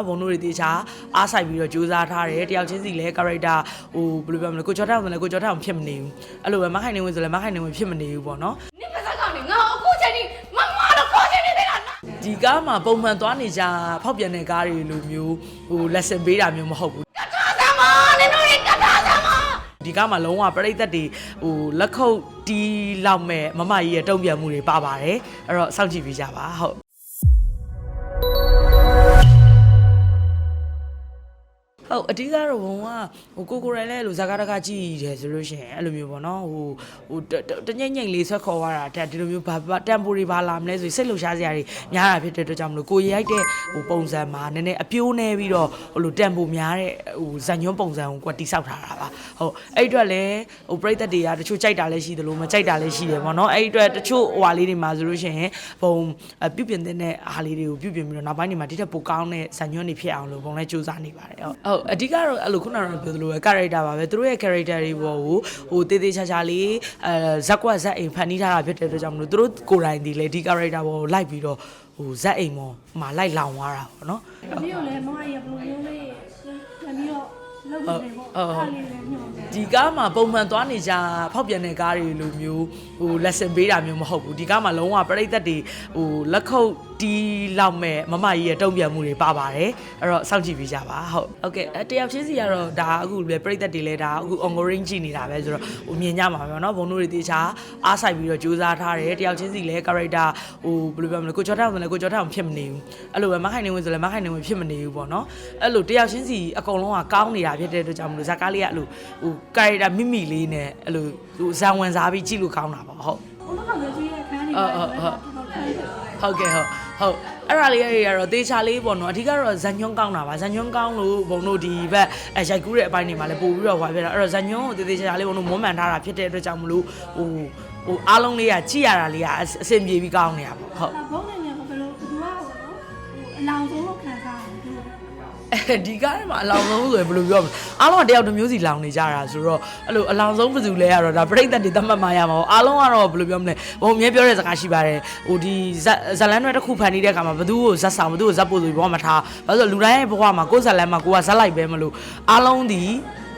နော်ဘုံတို့တွေတေချာအားဆိုင်ပြီးတော့ကြိုးစားထားတယ်တယောက်ချင်းစီလဲ character ဟိုဘယ်လိုပြောမလဲကိုကျော်ထအောင်လဲကိုကျော်ထအောင်ဖြစ်မနေဘူးအဲ့လိုပဲမခိုင်နေဝင်ဆိုလဲမခိုင်နေဝင်ဖြစ်မနေဘူးပေါ့နော်နင့်ပါဇက်ကောင်နေငါအခုချိန်ထိမမတော့ခေါ်ချင်နေသေးတာနော်ဒီကားမှာပုံမှန်သွားနေကြဖောက်ပြန်တဲ့ကားတွေလိုမျိုးဟို lesson ပေးတာမျိုးမဟုတ်ဘူးကထားသမားနင်တို့တွေကထားသမားဒီကမှလုံးဝပြိသက်တွေဟိုလက်ခုပ်တီးလောက်မဲ့မမကြီးရဲ့တုံ့ပြန်မှုတွေပါပါတယ်အဲ့တော့စောင့်ကြည့်ပြီးကြပါဟုတ် ဟုတ်အဓိကတော့ဘုံကဟိုကိုကိုရိုင်းလဲလို့ဇာကာတကကြည့်တယ်ဆိုလို့ရှိရင်အဲ့လိုမျိုးပေါ့နော်ဟိုဟိုတတတညိမ့်ညိမ့်လေးဆွဲခေါ်သွားတာတက်ဒီလိုမျိုးဘာဘာတမ်ပိုတွေဘာလာမလဲဆိုရင်စိတ်လှုပ်ရှားစရာတွေများတာဖြစ်တဲ့အတွက်ကြောင့်မလို့ကိုရိုက်တဲ့ဟိုပုံစံမှာနည်းနည်းအပြိုးနေပြီးတော့ဟိုလိုတမ်ပိုများတဲ့ဟိုဇာညွန်းပုံစံကိုကွက်တိဆောက်ထားတာပါဟုတ်အဲ့အတွက်လည်းဟိုပြိသက်တွေကတချို့ကြိုက်တာလည်းရှိတယ်လို့မကြိုက်တာလည်းရှိတယ်ပေါ့နော်အဲ့အတွက်တချို့ဟိုဟာလေးတွေမှာဆိုလို့ရှိရင်ဘုံပြုပြင်တဲ့အားလေးတွေကိုပြုပြင်ပြီးတော့နောက်ပိုင်းတွေမှာဒီထက်ပိုကောင်းတဲ့ဇာညွန်းတွေဖြစ်အောင်လို့ဘုံလည်းစူးစမ်းနေပါတယ်ဟုတ်ဟုတ်အဓိကတော့အဲ့လိုခုနကတော့ပြောသလိုပဲ character ပါပဲသူတို့ရဲ့ character တွေပေါ်ကိုဟိုတေးသေးချာချာလေးအဲဇက်ကွက်ဇက်အိမ်ဖန်တီးထားတာဖြစ်တဲ့အတွက်ကြောင့်မလို့သူတို့ကိုယ်တိုင်ဒီလေဒီ character ပေါ်ကိုလိုက်ပြီးတော့ဟိုဇက်အိမ်ပေါ်မှာလိုက်လောင်သွားတာပေါ့နော်ဒီကိုလည်းမမရဘလို့မျိုးလေးပြန်ပြီးတော့လုပ်နေတယ်ပေါ့အားလေးလည်းညှော်တယ်ဒီကားမှာပုံမှန်သွားနေကြဖောက်ပြန်တဲ့ကားတွေလိုမျိုးဟို lesson ပေးတာမျိုးမဟုတ်ဘူးဒီကားမှာလုံးဝပြိသက်တွေဟိုလက်ခုပ် တီးလောက်မဲ့မမကြီးရဲ့တုံ့ပြန်မှုတွေပါပါတယ်အဲ့တော့စောင့်ကြည့်ပေးကြပါဟုတ်ဟုတ်ကဲ့အဲတယောက်ချင်းစီကတော့ဒါအခုလေပြိသက်တွေလဲဒါအခု ongoing ကြည့်နေတာပဲဆိုတော့ဟိုမြင်ကြမှာပဲเนาะဘုံတို့တွေတေချာအားဆိုင်ပြီးတော့ကြိုးစားထားတယ်တယောက်ချင်းစီလဲ character ဟိုဘယ်လိုပြောမလဲကိုကျော်ထောင်ဆိုလဲကိုကျော်ထောင်ဖြစ်မနေဘူးအဲ့လိုပဲမခိုင်နေဝင်ဆိုလဲမခိုင်နေဝင်ဖြစ်မနေဘူးပေါ့เนาะအဲ့လိုတယောက်ချင်းစီအကုန်လုံးကကောင်းနေတာဖြစ်တဲ့အတွက်ကြောင့်မလို့ဇာကားလေးကအဲ့လိုဟို character မိမိလေးနဲ့အဲ့လိုဟိုဇန်ဝင်စားပြီးကြည့်လို့ကောင်းတာပေါ့ဟုတ် ဘုမကောင်ကြီးရဲ့ခန်းနေပါတော့တော်တော်ခိုင်းတယ် ဟုတ်ကဲ့ဟုတ် ဟုတ်အဲ့ဒါလေးတွေကတော့တေချာလေးပေါ့နော်အဓိကတော့ဇန်ညွန်းကောင်းတာပါဇန်ညွန်းကောင်းလို့ဘုံတို့ဒီဘက်အဲရိုက်ကူးတဲ့အပိုင်းတွေမှာလည်းပို့ပြီးတော့ဟွာပြတာအဲ့တော့ဇန်ညွန်းကိုတေတေချာချာလေးဘုံတို့မွမ်းမံထားတာဖြစ်တဲ့အတွက်ကြောင့်မလို့ဟိုဟိုအားလုံးလေးကကြည့်ရတာလေးကအအဆင်ပြေပြီးကောင်းနေတာပေါ့ဟုတ်ဘုံနေ ခံစားတယ်သူအဲဒီကားထဲမှာအလောင်ဆုံးဆိုရင်ဘယ်လိုပြောမလဲအားလုံးကတယောက်တစ်မျိုးစီလောင်နေကြတာဆိုတော့အဲ့လိုအလောင်ဆုံးဘယ်သူလဲကတော့ဒါပြိတ္တတွေသတ်မှတ်မှရမှာပေါ့အားလုံးကတော့ဘယ်လိုပြောမလဲဘုံအမြဲပြောတဲ့စကားရှိပါတယ်ဟိုဒီဇက်ဇလန်တွေတစ်ခုဖန်နေတဲ့အခါမှာဘသူ့ကိုဇက်ဆောင်ဘသူ့ကိုဇက်ပို့ဆိုပြီးဘောမထားဘာလို့လဲလူတိုင်းရဲ့ဘဝမှာကိုယ်ဇလန်မှာကိုကဇက်လိုက်ပဲမလို့အားလုံးဒီ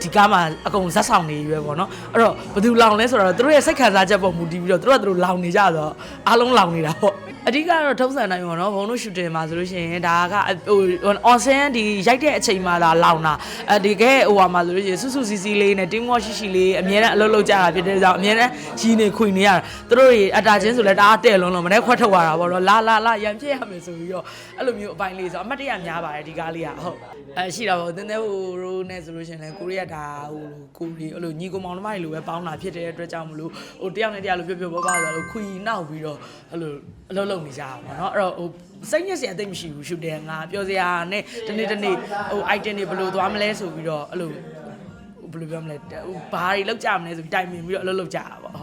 ဒီကားမှာအကုန်ဇက်ဆောင်နေရွယ်ပေါ့နော်အဲ့တော့ဘသူလောင်လဲဆိုတော့သူတို့ရဲ့စိတ်ခံစားချက်ပေါ်မူတည်ပြီးတော့သူတို့ကသူတို့လောင်နေကြတော့အားလုံးလောင်နေတာပေါ့ အဓိကတော့ထုံးစံတိုင်းပေါ့နော်ဘုံတို့ရှူတင်မှာဆိုလို့ရှိရင်ဒါကဟို on scene ဒီရိုက်တဲ့အချိန်မှာလာလောင်တာအဲဒီကဲဟိုဟာမှာဆိုလို့ရှိရင်စုစုစီစီလေးနဲ့ team work ရှိရှိလေးအမြဲတမ်းအလုပ်လုပ်ကြတာဖြစ်တဲ့ကြောင့်အမြဲတမ်းကြီးနေခွေနေရတာသူတို့တွေအတာချင်းဆိုလဲတအားတဲ့လုံးလုံးမနေ့ခွက်ထုတ်ရတာပေါ့နော်လာလာလာရံပြည့်ရမယ်ဆိုပြီးတော့အဲ့လိုမျိုးအပိုင်းလေးဆိုအမှတ်တရများပါတယ်ဒီကားလေးကဟုတ်အဲရှိတာပေါ့တင်းတဲဟိုရိုးနဲ့ဆိုလို့ရှိရင်လဲကိုရီးယားဒါဟိုကိုရီအဲ့လိုညီကိုမောင်နှမတွေလိုပဲပေါင်းတာဖြစ်တဲ့အတွက်ကြောင့်မလို့ဟိုတယောက်နဲ့တယောက်လိုပြောပြောပါပါဆိုတော့ခွီနောက်ပြီးတော့အဲ့လိုအလုပ်လုပ်နေကြတာပေါ့နော်အဲ့တော့ဟိုစိတ်ညစ်စရာအသိမရှိဘူးရှူတယ်ငါပြောစရာနဲ့တနေ့တနေ့ဟို item တွေဘယ်လိုသွားမလဲဆိုပြီးတော့အဲ့လိုဘယ်လိုပြောမလဲဟိုဘာတွေလောက်ကြမလဲဆိုပြီးတိုင်ပင်ပြီးတော့အလုပ်လုပ်ကြတာပေါ့ဟုတ်